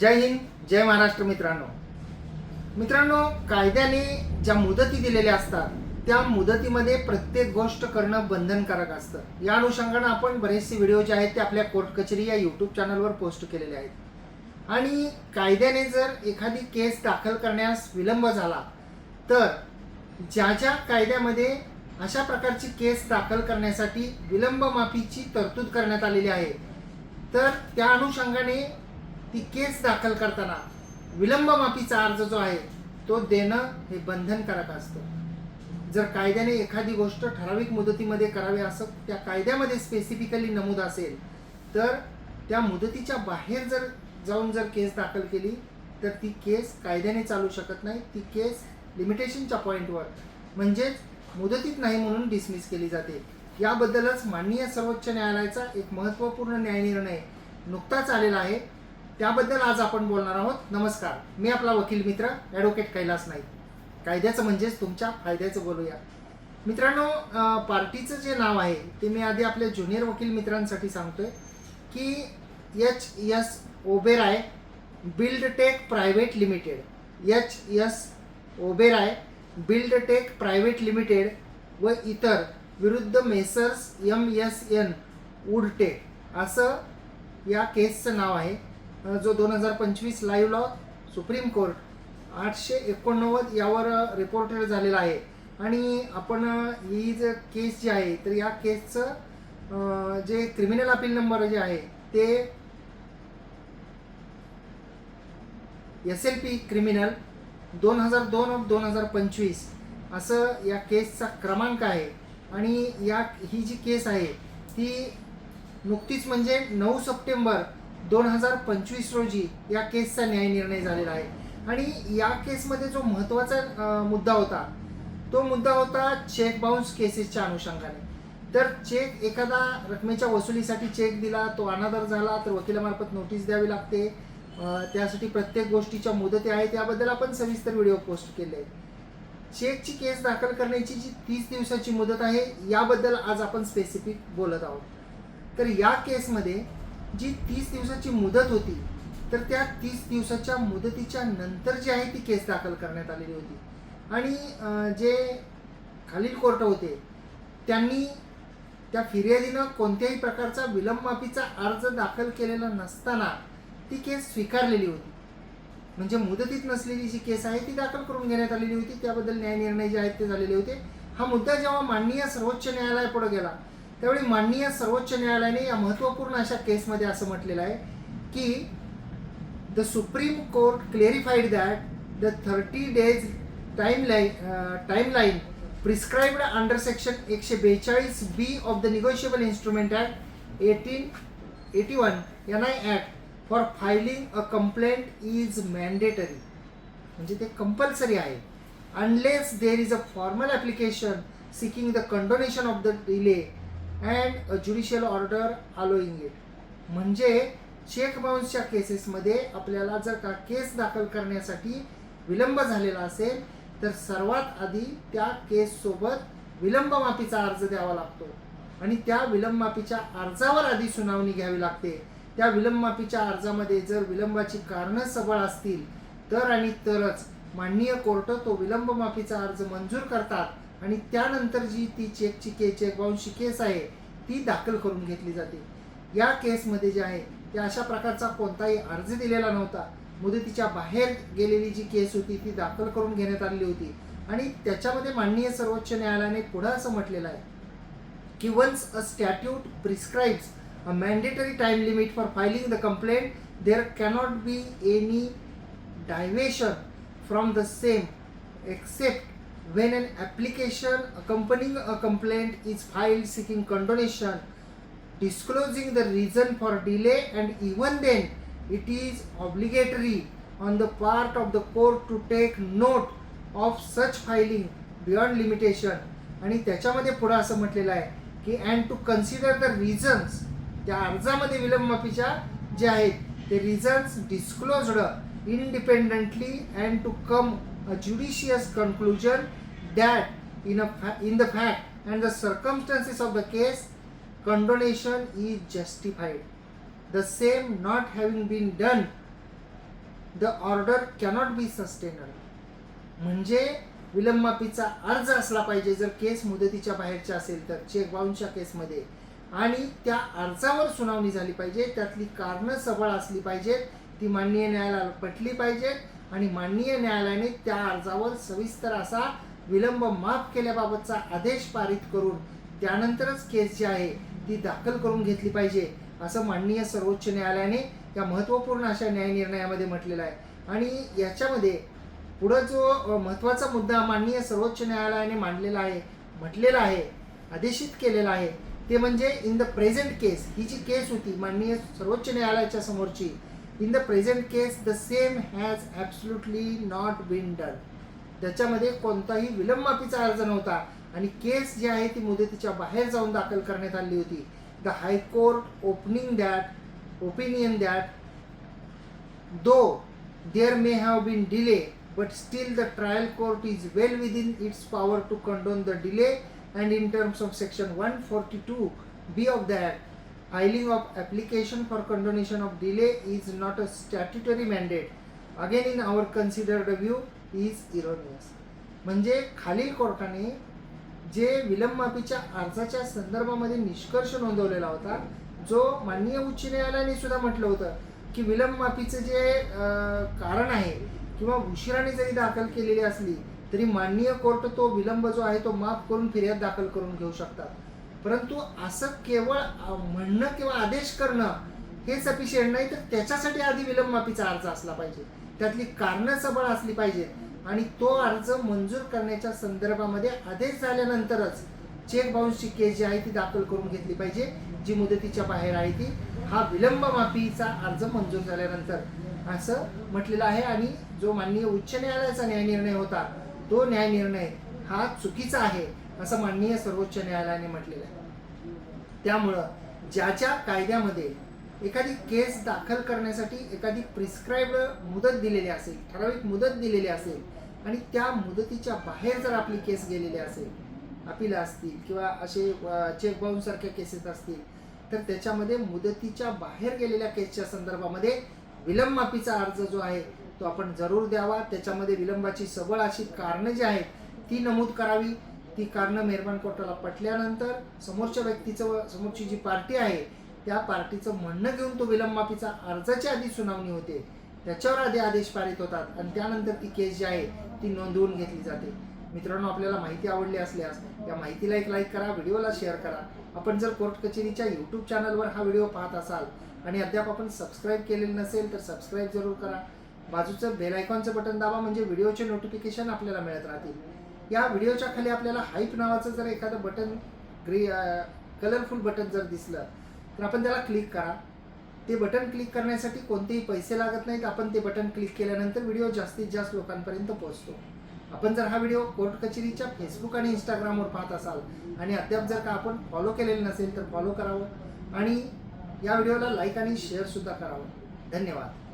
जय हिंद जय महाराष्ट्र मित्रांनो. मित्रांनो कायद्याने ज्या मुदती दिलेल्या असतात त्या मुदतीमध्ये प्रत्येक गोष्ट करणं बंधनकारक असतं. या अनुषंगानं आपण बरेचसे व्हिडिओ जे आहेत ते आपल्या कोर्ट कचेरी या यूट्यूब चॅनलवर पोस्ट केलेले आहेत. आणि कायद्याने जर एखादी केस दाखल करण्यास विलंब झाला तर ज्या ज्या कायद्यामध्ये अशा प्रकारची केस दाखल करण्यासाठी विलंब माफीची तरतूद करण्यात आलेली आहे तर त्या अनुषंगाने ती केस दाखल करताना विलंब माफीचा अर्ज जो आहे तो देणं हे बंधनकारक असतं. जर कायद्याने एखादी गोष्ट ठराविक मुदतीमध्ये करावी असं त्या कायद्यामध्ये स्पेसिफिकली नमूद असेल तर त्या मुदतीच्या बाहेर जर जाऊन जर केस दाखल केली तर ती केस कायद्याने चालू शकत नाही. ती केस लिमिटेशनच्या पॉईंटवर म्हणजेच मुदतीत नाही म्हणून डिसमिस केली जाते. याबद्दलच माननीय सर्वोच्च न्यायालयाचा एक महत्त्वपूर्ण न्यायनिर्णय नुकताच आलेला आहे. त्याबद्दल आज आपण बोलणार आहोत. नमस्कार. मी आपला वकील मित्र ॲडव्होकेट कैलास नाईक. कायद्याचं म्हणजेच तुमच्या फायद्याचं बोलूया. मित्रांनो पार्टीचं जे नाव आहे ते मी आधी आपल्या ज्युनियर वकील मित्रांसाठी सांगतोय की H S Oberoi Build Tech Private Limited. H S Oberoi Build Tech Private Limited व इतर विरुद्ध Messrs M S N Woodtech असं या केसचं नाव आहे. जो दोन हजार पंचवीस लाईव्ह लॉ सुप्रीम कोर्ट आठशे एकोणनव्वद यावर रिपोर्टेड झालेला आहे. आणि आपण ही जे केस जी आहे तर या केसचं जे क्रिमिनल अपील नंबर जे आहे ते एस एल पी क्रिमिनल दोन हजार दोन ऑफ दोन हजार पंचवीस असं या केसचा क्रमांक आहे. आणि या ही जी केस आहे ती नुकतीच म्हणजे नऊ सप्टेंबर दोन हजार पंचवीस रोजी या केसचा न्यायनिर्णय झालेला आहे. आणि या केसमध्ये जो महत्त्वाचा मुद्दा होता तो मुद्दा होता चेक बाउन्स केसेसच्या अनुषंगाने. तर चेक एखादा रकमेच्या वसुलीसाठी चेक दिला तो अनादर झाला तर वकिलामार्फत नोटीस द्यावी लागते. त्यासाठी प्रत्येक गोष्टीच्या मुदती आहेत याबद्दल आपण सविस्तर व्हिडिओ पोस्ट केले चेकची केस दाखल करण्याची जी तीस दिवसाची मुदत आहे याबद्दल आज आपण स्पेसिफिक बोलत आहोत. तर या केसमध्ये जी तीस दिवसाची मुदत होती तर त्या तीस दिवसाच्या मुदतीच्या नंतर जी आहे ती केस दाखल करण्यात आलेली होती. आणि जे खालील कोर्ट होते त्यांनी त्या फिर्यादीनं कोणत्याही प्रकारचा विलंबमाफीचा अर्ज दाखल केलेला नसताना ती केस स्वीकारलेली होती. म्हणजे मुदतीत नसलेली जी केस आहे ती दाखल करून घेण्यात आलेली होती. त्याबद्दल न्यायनिर्णय जे आहेत ते झालेले होते. हा मुद्दा जेव्हा माननीय सर्वोच्च न्यायालयापुढे गेला त्यावेळी माननीय सर्वोच्च न्यायालयाने या महत्त्वपूर्ण अशा केसमध्ये असं म्हटलेलं आहे की the Supreme Court clarified that the thirty days timeline timeline prescribed under section एकशे बेचाळीस B of the Negotiable Instrument Act eighteen eighty one N I Act for filing a complaint is mandatory म्हणजे ते compulsory आहे. Unless there is a formal application seeking the condonation of the delay and a judicial order allowing it म्हणजे cheque बाउन्सच्या केसेसमध्ये आपल्याला जर का केस दाखल करण्यासाठी विलंब झालेला असेल तर सर्वात आधी त्या केससोबत विलंबमाफीचा अर्ज द्यावा लागतो. आणि त्या विलंबमाफीच्या अर्जावर आधी सुनावणी घ्यावी लागते. त्या विलंबमाफीच्या अर्जामध्ये जर विलंबाची कारणं सबळ असतील तर आणि तरच माननीय कोर्ट तो विलंबमाफीचा अर्ज मंजूर करतात आणि त्यानंतर जी ती चेकची के चेक बाउन्सची केस आहे ती दाखल करून घेतली जाते. या केसमध्ये जे आहे त्या अशा प्रकारचा कोणताही अर्ज दिलेला नव्हता. मुदतीच्या बाहेर गेलेली जी केस होती ती दाखल करून घेण्यात आलेली होती. आणि त्याच्यामध्ये माननीय सर्वोच्च न्यायालयाने पुढं असं म्हटलेलं आहे की once a statute prescribes a mandatory time limit for filing the complaint there cannot be any deviation from the same except when an application accompanying a complaint is filed seeking condonation, disclosing the reason for delay, and even then it is obligatory on the part of the court to take note of such filing beyond limitation. आणि त्याच्यामध्ये पुढं असं म्हटलेलं आहे की and to consider the reasons त्या अर्जामध्ये विलंबमाफीच्या जे आहेत ते reasons disclosed independently and to come a judicious conclusion that in a in the fact and the circumstances of the case condonation is justified. The same not having been done the order cannot be sustained म्हणजे विलंबमापीचा अर्ज असला पाहिजे जर केस मुदतीच्या बाहेरच्या असेल तर चेक बाउन्सच्या केसमध्ये आणि त्या अर्जावर सुनावणी झाली पाहिजे त्यातली कारणं सबळ असली पाहिजेत ती माननीय न्यायालयाला पटली पाहिजेत आणि माननीय न्यायालयाने त्या अर्जावर सविस्तर असा विलंब माफ केल्याबाबतचा आदेश पारित करून त्यानंतरच केस जी आहे ती दाखल करून घेतली पाहिजे असं माननीय सर्वोच्च न्यायालयाने या महत्त्वपूर्ण अशा न्यायनिर्णयामध्ये म्हटलेलं आहे. आणि याच्यामध्ये पुढं जो महत्त्वाचा मुद्दा माननीय सर्वोच्च न्यायालयाने मांडलेला आहे म्हटलेला आहे आदेशित केलेला आहे ते म्हणजे इन द प्रेझेंट केस ही जी केस होती माननीय सर्वोच्च न्यायालयाच्या समोरची in the present case the same has absolutely not been done त्याच्यामध्ये कोणताही विलंबमाफीचा अर्ज नव्हता. आणि केस जी आहे ती मुदतीच्या बाहेर जाऊन दाखल करण्यात आली होती. The High Court opening that opinion that though there may have been delay but still the trial court is well within its power to condone the delay and in terms of section one forty two B of that filing of application for condonation of delay is not a statutory mandate. Again in our considered view is erroneous. म्हणजे खालील कोर्टाने जे विलंबमाफीच्या अर्जाच्या संदर्भामध्ये निष्कर्ष नोंदवलेला होता जो माननीय उच्च न्यायालयाने सुद्धा म्हटलं होतं की विलंबमाफीचं जे कारण आहे किंवा उशिराने जरी दाखल केलेली असली तरी माननीय कोर्ट तो विलंब जो आहे तो माफ करून फिर्याद दाखल करून घेऊ शकतात. परंतु असं केवळ म्हणणं किंवा आदेश करणं हे सफिशियंट नाही तर त्याच्यासाठी आधी विलंब माफीचा अर्ज असला पाहिजे. त्यातली कारणं सबळ असली पाहिजेत. आणि तो अर्ज मंजूर करण्याच्या संदर्भामध्ये आदेश झाल्यानंतरच चेक बाउन्सची केस जी आहे ती दाखल करून घेतली पाहिजे जी मुदतीच्या बाहेर आहे ती. हा विलंब माफीचा अर्ज मंजूर झाल्यानंतर असं म्हटलेलं आहे. आणि जो माननीय उच्च न्यायालयाचा न्यायनिर्णय होता तो न्यायनिर्णय हा चुकीचा आहे. असं माननीय सर्वोच्च न्यायालयाने म्हटलेलं आहे. त्यामुळं ज्या ज्या कायद्यामध्ये एखादी केस दाखल करण्यासाठी एखादी प्रिस्क्राईब मुदत दिलेली असेल ठराविक मुदत दिलेली असेल आणि त्या मुदतीच्या बाहेर जर आपली केस गेलेली असेल अपील असतील किंवा असे चेक बाउन्स केसेस असतील तर त्याच्यामध्ये मुदतीच्या बाहेर गेलेल्या केसच्या संदर्भामध्ये विलंब माफीचा अर्ज जो आहे तो आपण जरूर द्यावा. त्याच्यामध्ये विलंबाची सबळ अशी कारणं जी आहेत ती नमूद करावी. ती कारणं मेहरबान कोर्टाला पटल्यानंतर समोरच्या व्यक्तीचं समोरची जी पार्टी आहे त्या पार्टीचं म्हणणं घेऊन तो विलंबमाफीचा अर्जाच्या अर्जाची आधी सुनावणी होते. त्याच्यावर आधी आदेश पारित होतात आणि त्यानंतर ती केस जी आहे ती नोंदवून घेतली जाते. मित्रांनो आपल्याला माहिती आवडली असल्यास या माहितीला एक लाईक करा व्हिडिओला शेअर करा. आपण जर कोर्ट कचेरीच्या यूट्यूब चॅनलवर हा व्हिडिओ पाहत असाल आणि अद्याप आपण सबस्क्राईब केलेलं नसेल तर सबस्क्राईब जरूर करा. बाजूचं बेल आयकॉनचं बटन दाबा म्हणजे व्हिडिओचे नोटिफिकेशन आपल्याला मिळत राहतील. या व्हिडिओच्या खाली आपल्याला हाईप नावाचं जर एखादं बटन ग्री कलरफुल बटन जर दिसलं तर आपण त्याला क्लिक करा. ते बटन क्लिक करण्यासाठी कोणतेही पैसे लागत नाहीत. आपण ते बटन क्लिक केल्यानंतर व्हिडिओ जास्तीत जास्त लोकांपर्यंत पोहोचतो. आपण जर हा व्हिडिओ कोर्ट कचेरीच्या फेसबुक आणि इंस्टाग्रामवर पाहत असाल आणि अद्याप जर का आपण फॉलो केलेलं नसेल तर फॉलो करावं आणि या व्हिडिओला लाईक आणि शेअरसुद्धा करावं. धन्यवाद.